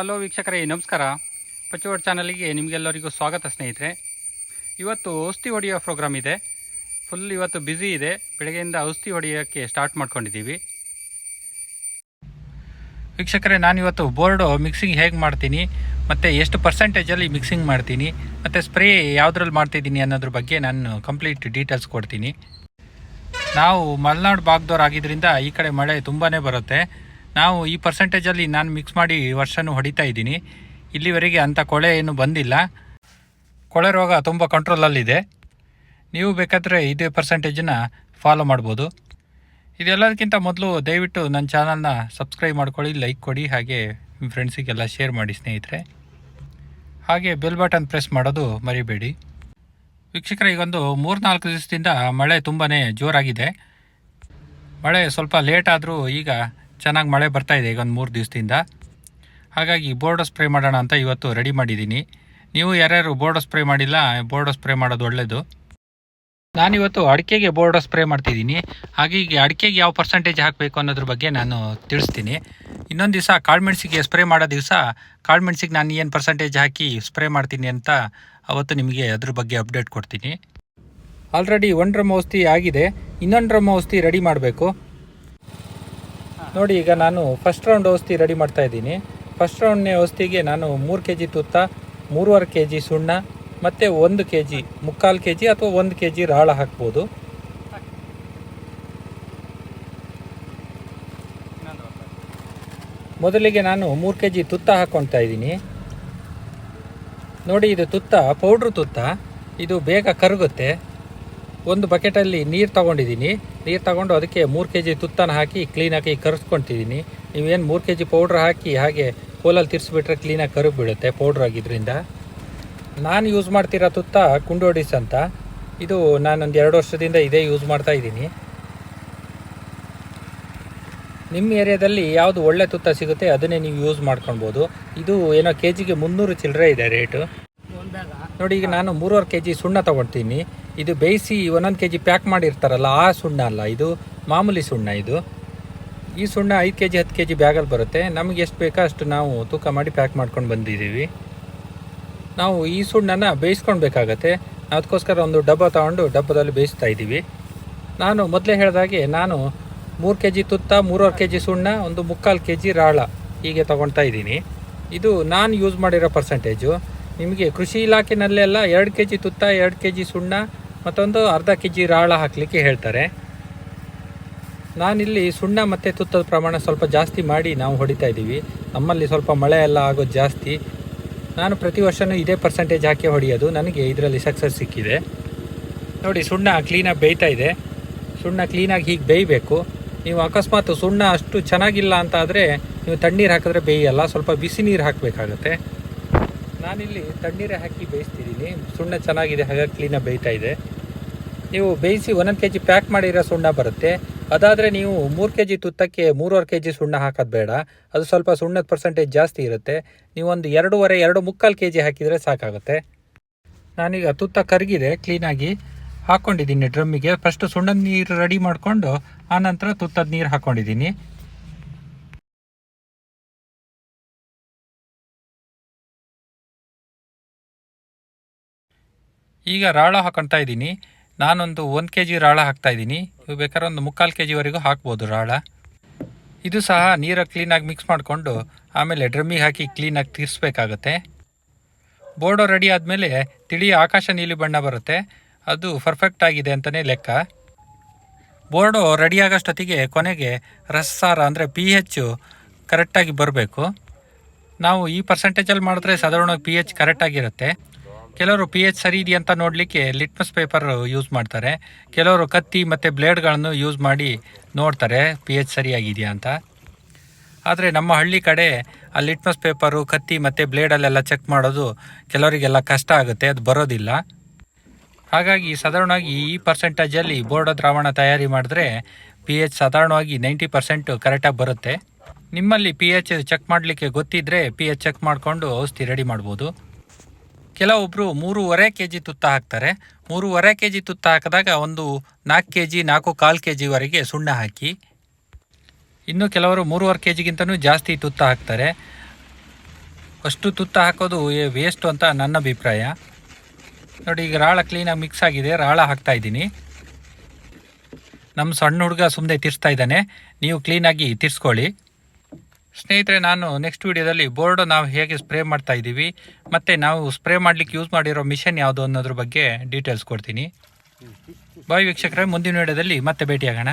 Hello ವೀಕ್ಷಕರೇ, ನಮಸ್ಕಾರ. ಪಚ್ಚವಡ್ ಚಾನಲಿಗೆ ನಿಮಗೆಲ್ಲರಿಗೂ ಸ್ವಾಗತ ಸ್ನೇಹಿತರೆ. ಇವತ್ತು ಔಷಧಿ ಹೊಡೆಯೋ ಪ್ರೋಗ್ರಾಮ್ ಇದೆ. ಫುಲ್ ಇವತ್ತು ಬ್ಯುಸಿ ಇದೆ. ಬೆಳಗ್ಗೆಯಿಂದ ಔಷಧಿ ಹೊಡೆಯೋಕ್ಕೆ ಸ್ಟಾರ್ಟ್ ಮಾಡ್ಕೊಂಡಿದ್ದೀವಿ. ವೀಕ್ಷಕರೇ, ನಾನಿವತ್ತು ಬೋರ್ಡು ಮಿಕ್ಸಿಂಗ್ ಹೇಗೆ ಮಾಡ್ತೀನಿ, ಮತ್ತು ಎಷ್ಟು ಪರ್ಸೆಂಟೇಜಲ್ಲಿ ಮಿಕ್ಸಿಂಗ್ ಮಾಡ್ತೀನಿ, ಮತ್ತು ಸ್ಪ್ರೇ ಯಾವುದ್ರಲ್ಲಿ ಮಾಡ್ತಿದ್ದೀನಿ ಅನ್ನೋದ್ರ ಬಗ್ಗೆ ನಾನು ಕಂಪ್ಲೀಟ್ ಡೀಟೇಲ್ಸ್ ಕೊಡ್ತೀನಿ. ನಾವು ಮಲೆನಾಡು ಭಾಗದವ್ರು ಆಗಿದ್ದರಿಂದ ಈ ಕಡೆ ಮಳೆ ತುಂಬಾ ಬರುತ್ತೆ. ನಾವು ಈ ಪರ್ಸೆಂಟೇಜಲ್ಲಿ ನಾನು ಮಿಕ್ಸ್ ಮಾಡಿ ವರ್ಷನೂ ಹೊಡಿತಾ ಇದ್ದೀನಿ. ಇಲ್ಲಿವರೆಗೆ ಅಂಥ ಕೊಳೆ ಏನು ಬಂದಿಲ್ಲ. ಕೊಳೆ ರೋಗ ತುಂಬ ಕಂಟ್ರೋಲಲ್ಲಿದೆ ನೀವು ಬೇಕಾದರೆ ಇದೇ ಪರ್ಸೆಂಟೇಜನ್ನು ಫಾಲೋ ಮಾಡ್ಬೋದು. ಇದೆಲ್ಲದಕ್ಕಿಂತ ಮೊದಲು ದಯವಿಟ್ಟು ನನ್ನ ಚಾನಲ್ನ ಸಬ್ಸ್ಕ್ರೈಬ್ ಮಾಡ್ಕೊಳ್ಳಿ ಲೈಕ್ ಕೊಡಿ, ಹಾಗೆ ನಿಮ್ಮ ಫ್ರೆಂಡ್ಸಿಗೆಲ್ಲ ಶೇರ್ ಮಾಡಿ ಸ್ನೇಹಿತರೆ. ಹಾಗೆ ಬೆಲ್ ಬಟನ್ ಪ್ರೆಸ್ ಮಾಡೋದು ಮರಿಬೇಡಿ. ವೀಕ್ಷಕರ, ಈಗೊಂದು ಮೂರ್ನಾಲ್ಕು ದಿವಸದಿಂದ ಮಳೆ ತುಂಬಾ ಜೋರಾಗಿದೆ. ಮಳೆ ಸ್ವಲ್ಪ ಲೇಟ್ ಆದರೂ ಈಗ ಚೆನ್ನಾಗಿ ಮಳೆ ಬರ್ತಾ ಇದೆ ಈಗ ಒಂದು ಮೂರು ದಿವಸದಿಂದ. ಹಾಗಾಗಿ ಬೋರ್ಡ್ ಸ್ಪ್ರೇ ಮಾಡೋಣ ಅಂತ ಇವತ್ತು ರೆಡಿ ಮಾಡಿದ್ದೀನಿ. ನೀವು ಯಾರ್ಯಾರು ಬೋರ್ಡ್ ಸ್ಪ್ರೇ ಮಾಡಿಲ್ಲ ಬೋರ್ಡ್ ಸ್ಪ್ರೇ ಮಾಡೋದು ಒಳ್ಳೆಯದು ನಾನಿವತ್ತು ಅಡಿಕೆಗೆ ಬೋರ್ಡ್ ಸ್ಪ್ರೇ ಮಾಡ್ತಿದ್ದೀನಿ. ಹಾಗೆ ಈಗ ಅಡಿಕೆಗೆ ಯಾವ ಪರ್ಸೆಂಟೇಜ್ ಹಾಕಬೇಕು ಅನ್ನೋದ್ರ ಬಗ್ಗೆ ನಾನು ತಿಳಿಸ್ತೀನಿ. ಇನ್ನೊಂದು ದಿವಸ ಕಾಳುಮೆಣಸಿಗೆ ಸ್ಪ್ರೇ ಮಾಡೋ ದಿವಸ ಕಾಳುಮೆಣಸಿಗೆ ನಾನು ಏನು ಪರ್ಸೆಂಟೇಜ್ ಹಾಕಿ ಸ್ಪ್ರೇ ಮಾಡ್ತೀನಿ ಅಂತ ಅವತ್ತು ನಿಮಗೆ ಅದ್ರ ಬಗ್ಗೆ ಅಪ್ಡೇಟ್ ಕೊಡ್ತೀನಿ. ಆಲ್ರೆಡಿ ಒಂದು ಡ್ರಮ್ ಔಷಧಿ ಆಗಿದೆ. ಇನ್ನೊಂದು ಡ್ರಮ್ ಔಷಧಿ ರೆಡಿ ಮಾಡಬೇಕು. ನೋಡಿ, ಈಗ ನಾನು ಫಸ್ಟ್ ರೌಂಡ್ ಔಷಧಿ ರೆಡಿ ಮಾಡ್ತಾ ಇದ್ದೀನಿ. ಫಸ್ಟ್ ರೌಂಡ್ನೇ ಔಷಧಿಗೆ ನಾನು ಮೂರು ಕೆ ಜಿ ತುತ್ತ, ಮೂರುವರೆ ಕೆ ಜಿ ಸುಣ್ಣ, ಮತ್ತು ಒಂದು ಕೆ ಜಿ ಮುಕ್ಕಾಲು ಕೆ ಜಿ ಅಥವಾ ಒಂದು ಕೆ ಜಿ ರಾಳ ಹಾಕ್ಬೋದು. ಮೊದಲಿಗೆ ನಾನು ಮೂರು ಕೆ ಜಿ ತುತ್ತ ಹಾಕ್ಕೊಳ್ತಾ ಇದ್ದೀನಿ. ನೋಡಿ, ಇದು ತುತ್ತ ಪೌಡ್ರ್ ತುತ್ತ. ಇದು ಬೇಗ ಕರಗುತ್ತೆ. ಒಂದು ಬಕೆಟಲ್ಲಿ ನೀರು ತಗೊಂಡಿದ್ದೀನಿ ನೀರು ತಗೊಂಡು ಅದಕ್ಕೆ ಮೂರು ಕೆ ಜಿ ತುತ್ತನ ಹಾಕಿ ಕ್ಲೀನಾಗಿ ಕರೆಸ್ಕೊತಿದ್ದೀನಿ ನೀವೇನು ಮೂರು ಕೆ ಜಿ ಪೌಡ್ರ್ ಹಾಕಿ ಹಾಗೆ ಕೋಲಲ್ಲಿ ತಿರ್ಸಿಬಿಟ್ರೆ ಕ್ಲೀನಾಗಿ ಕರಗಿ ಬೀಳುತ್ತೆ ಪೌಡ್ರ್ ಆಗಿದ್ದರಿಂದ ನಾನು ಯೂಸ್ ಮಾಡ್ತಿರೋ ತುತ್ತ ಕುಂಡೋಡಿಸ್ ಅಂತ. ಇದು ನಾನೊಂದು ಎರಡು ವರ್ಷದಿಂದ ಇದೇ ಯೂಸ್ ಮಾಡ್ತಾ ಇದ್ದೀನಿ. ನಿಮ್ಮ ಏರಿಯಾದಲ್ಲಿ ಯಾವುದು ಒಳ್ಳೆ ತುತ್ತ ಸಿಗುತ್ತೆ ಅದನ್ನೇ ನೀವು ಯೂಸ್ ಮಾಡ್ಕೊಳ್ಬೋದು. ಇದು ಏನೋ ಕೆ ಜಿಗೆ ಮುನ್ನೂರು ಚಿಲ್ಲರೆ ಇದೆ ರೇಟು ನೋಡಿ ಈಗ ನಾನು ಮೂರುವರೆ ಕೆ ಜಿ ಸುಣ್ಣ ತೊಗೊಳ್ತೀನಿ ಇದು ಬೇಯಿಸಿ ಒಂದೊಂದು ಕೆ ಜಿ ಪ್ಯಾಕ್ ಮಾಡಿರ್ತಾರಲ್ಲ, ಆ ಸುಣ್ಣ ಅಲ್ಲ ಇದು? ಮಾಮೂಲಿ ಸುಣ್ಣ ಇದು. ಈ ಸುಣ್ಣ ಐದು ಕೆ ಜಿ ಹತ್ತು ಕೆ ಜಿ ಬ್ಯಾಗಲ್ಲಿ ಬರುತ್ತೆ. ನಮಗೆ ಎಷ್ಟು ಬೇಕೋ ಅಷ್ಟು ನಾವು ತೂಕ ಮಾಡಿ ಪ್ಯಾಕ್ ಮಾಡ್ಕೊಂಡು ಬಂದಿದ್ದೀವಿ. ನಾವು ಈ ಸುಣ್ಣನ ಬೇಯಿಸ್ಕೊಳ್ಬೇಕಾಗತ್ತೆ. ಅದಕ್ಕೋಸ್ಕರ ಒಂದು ಡಬ್ಬ ತಗೊಂಡು ಡಬ್ಬದಲ್ಲಿ ಬೇಯಿಸ್ತಾ ಇದ್ದೀವಿ. ನಾನು ಮೊದಲೇ ಹೇಳಿದಾಗೆ ನಾನು ಮೂರು ಕೆ ಜಿ ತುತ್ತ, ಮೂರುವರೆ ಕೆ ಜಿ ಸುಣ್ಣ, ಒಂದು ಮುಕ್ಕಾಲು ಕೆ ಜಿ ರಾಳ ಹೀಗೆ ತೊಗೊಳ್ತಾ ಇದ್ದೀನಿ. ಇದು ನಾನು ಯೂಸ್ ಮಾಡಿರೋ ಪರ್ಸೆಂಟೇಜು ನಿಮಗೆ ಕೃಷಿ ಇಲಾಖೆನಲ್ಲೆಲ್ಲ ಎರಡು ಕೆ ಜಿ ತುತ್ತ, ಎರಡು ಕೆ ಜಿ ಸುಣ್ಣ, ಮತ್ತೊಂದು ಅರ್ಧ ಕೆ ಜಿ ರಾಳ ಹಾಕಲಿಕ್ಕೆ ಹೇಳ್ತಾರೆ. ನಾನಿಲ್ಲಿ ಸುಣ್ಣ ಮತ್ತು ತುತ್ತದ ಪ್ರಮಾಣ ಸ್ವಲ್ಪ ಜಾಸ್ತಿ ಮಾಡಿ ನಾವು ಹೊಡಿತಾ ಇದ್ದೀವಿ. ನಮ್ಮಲ್ಲಿ ಸ್ವಲ್ಪ ಮಳೆ ಎಲ್ಲ ಆಗೋದು ಜಾಸ್ತಿ. ನಾನು ಪ್ರತಿ ವರ್ಷವೂ ಇದೇ ಪರ್ಸೆಂಟೇಜ್ ಹಾಕಿ ಹೊಡೆಯೋದು. ನನಗೆ ಇದರಲ್ಲಿ ಸಕ್ಸಸ್ ಸಿಕ್ಕಿದೆ. ನೋಡಿ, ಸುಣ್ಣ ಕ್ಲೀನಾಗಿ ಬೇಯ್ತಾ ಇದೆ. ಸುಣ್ಣ ಕ್ಲೀನಾಗಿ ಹೀಗೆ ಬೇಯಬೇಕು. ನೀವು ಅಕಸ್ಮಾತ್ ಸುಣ್ಣ ಅಷ್ಟು ಚೆನ್ನಾಗಿಲ್ಲ ಅಂತ ಆದರೆ ನೀವು ತಣ್ಣೀರು ಹಾಕಿದ್ರೆ ಬೇಯಲ್ಲ, ಸ್ವಲ್ಪ ಬಿಸಿ ನೀರು ಹಾಕಬೇಕಾಗತ್ತೆ. ನಾನಿಲ್ಲಿ ತಣ್ಣೀರೇ ಹಾಕಿ ಬೇಯಿಸ್ತಿದ್ದೀನಿ. ಸುಣ್ಣ ಚೆನ್ನಾಗಿದೆ ಹಾಗೆ ಕ್ಲೀನಾಗಿ ಬೇಯ್ತಾ ಇದೆ. ನೀವು ಬೇಯಿಸಿ ಒಂದೊಂದು ಕೆ ಜಿ ಪ್ಯಾಕ್ ಮಾಡಿರೋ ಸುಣ್ಣ ಬರುತ್ತೆ. ಅದಾದರೆ ನೀವು ಮೂರು ಕೆ ಜಿ ತುತ್ತಕ್ಕೆ ಮೂರುವರೆ ಕೆ ಜಿ ಸುಣ್ಣ ಹಾಕೋದು ಬೇಡ. ಅದು ಸ್ವಲ್ಪ ಸುಣ್ಣದ ಪರ್ಸೆಂಟೇಜ್ ಜಾಸ್ತಿ ಇರುತ್ತೆ. ನೀವೊಂದು ಎರಡೂವರೆ, ಎರಡು ಮುಕ್ಕಾಲು ಕೆ ಜಿ ಹಾಕಿದರೆ ಸಾಕಾಗುತ್ತೆ. ನಾನೀಗ ತುತ್ತ ಕರಗಿದೆ ಕ್ಲೀನಾಗಿ ಹಾಕ್ಕೊಂಡಿದ್ದೀನಿ ಡ್ರಮ್ಮಿಗೆ. ಫಸ್ಟು ಸುಣ್ಣದ ನೀರು ರೆಡಿ ಮಾಡಿಕೊಂಡು, ಆನಂತರ ತುತ್ತದ ನೀರು ಹಾಕ್ಕೊಂಡಿದ್ದೀನಿ ಈಗ ರಾಳ ಹಾಕೊಂತಾ ಇದ್ದೀನಿ. ನಾನೊಂದು ಒಂದು ಕೆ ಜಿ ರಾಳ ಹಾಕ್ತಾ ಇದ್ದೀನಿ. ನೀವು ಬೇಕಾದ್ರೆ ಒಂದು ಮುಕ್ಕಾಲು ಕೆ ಜಿವರೆಗೂ ಹಾಕ್ಬೋದು ರಾಳ. ಇದು ಸಹ ನೀರು ಕ್ಲೀನಾಗಿ ಮಿಕ್ಸ್ ಮಾಡಿಕೊಂಡು ಆಮೇಲೆ ಡ್ರಮ್ಮಿಗೆ ಹಾಕಿ ಕ್ಲೀನಾಗಿ ತೀರಿಸ್ಬೇಕಾಗತ್ತೆ. ಬೋರ್ಡೋ ರೆಡಿ ಆದಮೇಲೆ ತಿಳಿ ಆಕಾಶ ನೀಲಿ ಬಣ್ಣ ಬರುತ್ತೆ. ಅದು ಪರ್ಫೆಕ್ಟ್ ಆಗಿದೆ ಅಂತಲೇ ಲೆಕ್ಕ. ಬೋರ್ಡು ರೆಡಿ ಆಗೋಷ್ಟೊತ್ತಿಗೆ ಕೊನೆಗೆ ರಸಸಾರ ಅಂದರೆ ಪಿ ಹೆಚ್ಚು ಕರೆಕ್ಟಾಗಿ ಬರಬೇಕು. ನಾವು ಈ ಪರ್ಸೆಂಟೇಜಲ್ಲಿ ಮಾಡಿದ್ರೆ ಸಾಧಾರಣವಾಗಿ ಪಿ ಎಚ್ ಕರೆಕ್ಟಾಗಿರುತ್ತೆ ಕೆಲವರು ಪಿ ಎಚ್ ಸರಿ ಇದೆಯಂತ ನೋಡಲಿಕ್ಕೆ ಲಿಟ್ಮಸ್ ಪೇಪರ್ ಯೂಸ್ ಮಾಡ್ತಾರೆ. ಕೆಲವರು ಕತ್ತಿ ಮತ್ತು ಬ್ಲೇಡ್ಗಳನ್ನು ಯೂಸ್ ಮಾಡಿ ನೋಡ್ತಾರೆ ಪಿ ಎಚ್ ಸರಿಯಾಗಿದೆಯಾ ಅಂತ. ಆದರೆ ನಮ್ಮ ಹಳ್ಳಿ ಕಡೆ ಆ ಲಿಟ್ಮಸ್ ಪೇಪರು ಕತ್ತಿ ಮತ್ತು ಬ್ಲೇಡಲ್ಲೆಲ್ಲ ಚೆಕ್ ಮಾಡೋದು ಕೆಲವರಿಗೆಲ್ಲ ಕಷ್ಟ ಆಗುತ್ತೆ, ಅದು ಬರೋದಿಲ್ಲ. ಹಾಗಾಗಿ ಸಾಧಾರಣವಾಗಿ ಈ ಪರ್ಸೆಂಟೇಜಲ್ಲಿ ಬೋರ್ಡ ದ್ರಾವಣ ತಯಾರಿ ಮಾಡಿದ್ರೆ ಪಿ ಎಚ್ ಸಾಧಾರಣವಾಗಿ ನೈಂಟಿ ಪರ್ಸೆಂಟು ಕರೆಕ್ಟಾಗಿ ಬರುತ್ತೆ. ನಿಮ್ಮಲ್ಲಿ ಪಿ ಎಚ್ ಚೆಕ್ ಮಾಡಲಿಕ್ಕೆ ಗೊತ್ತಿದ್ದರೆ ಪಿ ಎಚ್ ಚೆಕ್ ಮಾಡಿಕೊಂಡು ಔಷಧಿ ರೆಡಿ ಮಾಡ್ಬೋದು. ಕೆಲವೊಬ್ಬರು ಮೂರುವರೆ ಕೆ ಜಿ ತುತ್ತ ಹಾಕ್ತಾರೆ. ಮೂರುವರೆ ಕೆ ಜಿ ತುತ್ತ ಹಾಕಿದಾಗ ಒಂದು ನಾಲ್ಕು ಕೆ ಜಿ ನಾಲ್ಕು ಕಾಲು ಕೆ ಜಿವರೆಗೆ ಸುಣ್ಣ ಹಾಕಿ. ಇನ್ನು ಕೆಲವರು ಮೂರುವರೆ ಕೆ ಜಿಗಿಂತನೂ ಜಾಸ್ತಿ ತುತ್ತ ಹಾಕ್ತಾರೆ. ಅಷ್ಟು ತುತ್ತ ಹಾಕೋದು ವೇಸ್ಟು ಅಂತ ನನ್ನ ಅಭಿಪ್ರಾಯ. ನೋಡಿ, ಈಗ ರಾಳ ಕ್ಲೀನಾಗಿ ಮಿಕ್ಸ್ ಆಗಿದೆ. ರಾಳ ಹಾಕ್ತಾ ಇದ್ದೀನಿ. ನಮ್ಮ ಸಣ್ಣ ಹುಡುಗ ಸುಮ್ಮನೆ ತಿರ್ಸ್ತಾ ಇದ್ದಾನೆ. ನೀವು ಕ್ಲೀನಾಗಿ ತಿರ್ಸ್ಕೊಳ್ಳಿ. ಸ್ನೇಹಿತರೆ ನಾನು ನೆಕ್ಸ್ಟ್ ವಿಡಿಯೋದಲ್ಲಿ ಬೋರ್ಡ್ ನಾವು ಹೇಗೆ ಸ್ಪ್ರೇ ಮಾಡ್ತಾ ಇದ್ದೀವಿ ಮತ್ತು ನಾವು ಸ್ಪ್ರೇ ಮಾಡಲಿಕ್ಕೆ ಯೂಸ್ ಮಾಡಿರೋ ಮಿಷನ್ ಯಾವುದು ಅನ್ನೋದ್ರ ಬಗ್ಗೆ ಡೀಟೇಲ್ಸ್ ಕೊಡ್ತೀನಿ. ಬಾಯ್ ವೀಕ್ಷಕರೇ ಮುಂದಿನ ವಿಡಿಯೋದಲ್ಲಿ ಮತ್ತೆ ಭೇಟಿಯಾಗೋಣ.